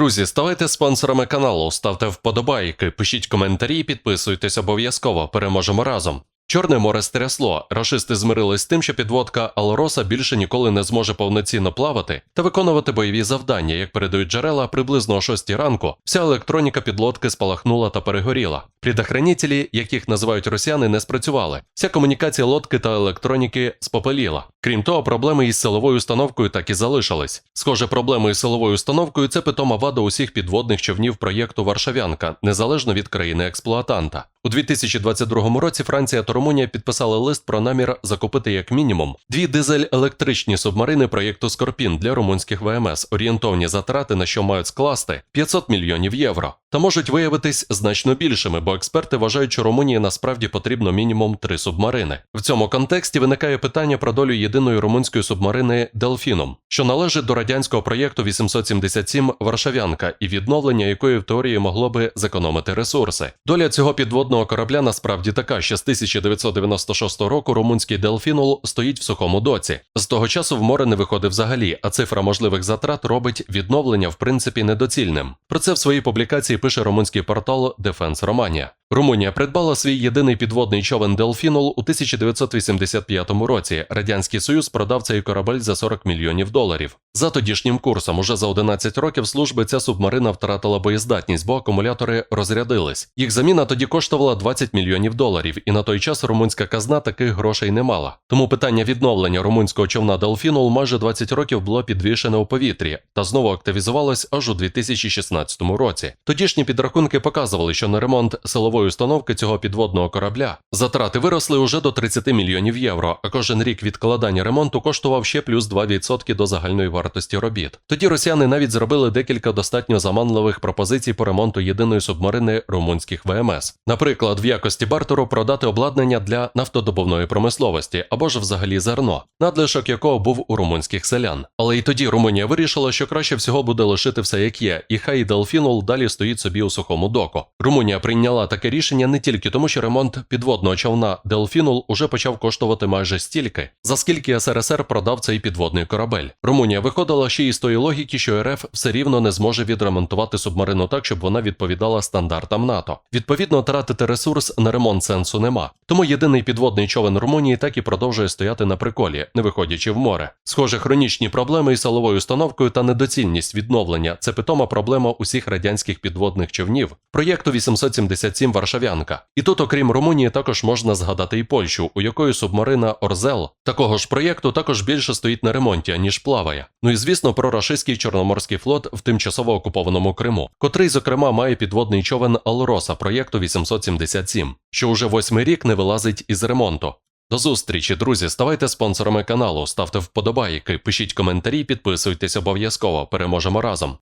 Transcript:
Друзі, ставайте спонсорами каналу, ставте вподобайки, пишіть коментарі, підписуйтесь обов'язково. Переможемо разом. Чорне море стрясло. Рашисти змирились з тим, що підводка Алроса більше ніколи не зможе повноцінно плавати та виконувати бойові завдання, як передають джерела приблизно о 6 ранку. Вся електроніка підлодки спалахнула та перегоріла. Предохранителі, яких називають росіяни, не спрацювали. Вся комунікація лодки та електроніки спопеліла. Крім того, проблеми із силовою установкою так і залишились. Схоже, проблеми із силовою установкою це питома вада усіх підводних човнів проєкту Варшавянка, незалежно від країни експлуатанта. У 2022 році Франція та Румунія підписали лист про намір закупити як мінімум дві дизель-електричні субмарини проєкту Скорпін для румунських ВМС, орієнтовні затрати на що мають скласти 500 мільйонів євро, та можуть виявитись значно більшими, бо експерти вважають, що Румунії насправді потрібно мінімум три субмарини. В цьому контексті виникає питання про долю єдиної румунської субмарини Делфіном, що належить до радянського проєкту 877 Варшавянка і відновлення якої в теорії могло би зекономити ресурси. Доля цього підводного корабля насправді така, що з 1996 року румунський Делфінул стоїть в сухому доці. З того часу в море не виходить взагалі, а цифра можливих затрат робить відновлення в принципі недоцільним. Про це в своїй публікації пише румунський портал Defense Romania. Virginia. Румунія придбала свій єдиний підводний човен Делфінул у 1985 році. Радянський Союз продав цей корабель за 40 мільйонів доларів. За тодішнім курсом, уже за 11 років служби ця субмарина втратила боєздатність, бо акумулятори розрядились. Їх заміна тоді коштувала 20 мільйонів доларів, і на той час румунська казна таких грошей не мала. Тому питання відновлення румунського човна Делфінул майже 20 років було підвішене у повітрі та знову активізувалось аж у 2016 році. Тодішні підрахунки показували, що на ремонт силової установки цього підводного корабля затрати виросли уже до 30 мільйонів євро, а кожен рік відкладання ремонту коштував ще плюс 2% до загальної вартості робіт. Тоді росіяни навіть зробили декілька достатньо заманливих пропозицій по ремонту єдиної субмарини румунських ВМС. Наприклад, в якості бартеру продати обладнання для нафтодобувної промисловості або ж взагалі зерно, надлишок якого був у румунських селян. Але і тоді Румунія вирішила, що краще всього буде лишити все як є, і хай Делфінул далі стоїть собі у сухому доку. Румунія прийняла таке рішення не тільки тому, що ремонт підводного човна Делфінул уже почав коштувати майже стільки, за скільки СРСР продав цей підводний корабель. Румунія виходила ще із тої логіки, що РФ все рівно не зможе відремонтувати субмарину так, щоб вона відповідала стандартам НАТО. Відповідно, тратити ресурс на ремонт сенсу нема. Тому єдиний підводний човен Румунії так і продовжує стояти на приколі, не виходячи в море. Схоже, хронічні проблеми із силовою установкою та недоцільність відновлення це питома проблема усіх радянських підводних човнів проєкту 877 Варшавянка. І тут, окрім Румунії, також можна згадати і Польщу, у якої субмарина Орзел такого ж проєкту також більше стоїть на ремонті, аніж плаває. Ну і звісно, про рашистський чорноморський флот в тимчасово окупованому Криму, котрий, зокрема, має підводний човен Алроса проєкту 877, що уже восьмий рік не вилазить із ремонту. До зустрічі, друзі. Ставайте спонсорами каналу, ставте вподобайки, пишіть коментарі, підписуйтесь обов'язково. Переможемо разом.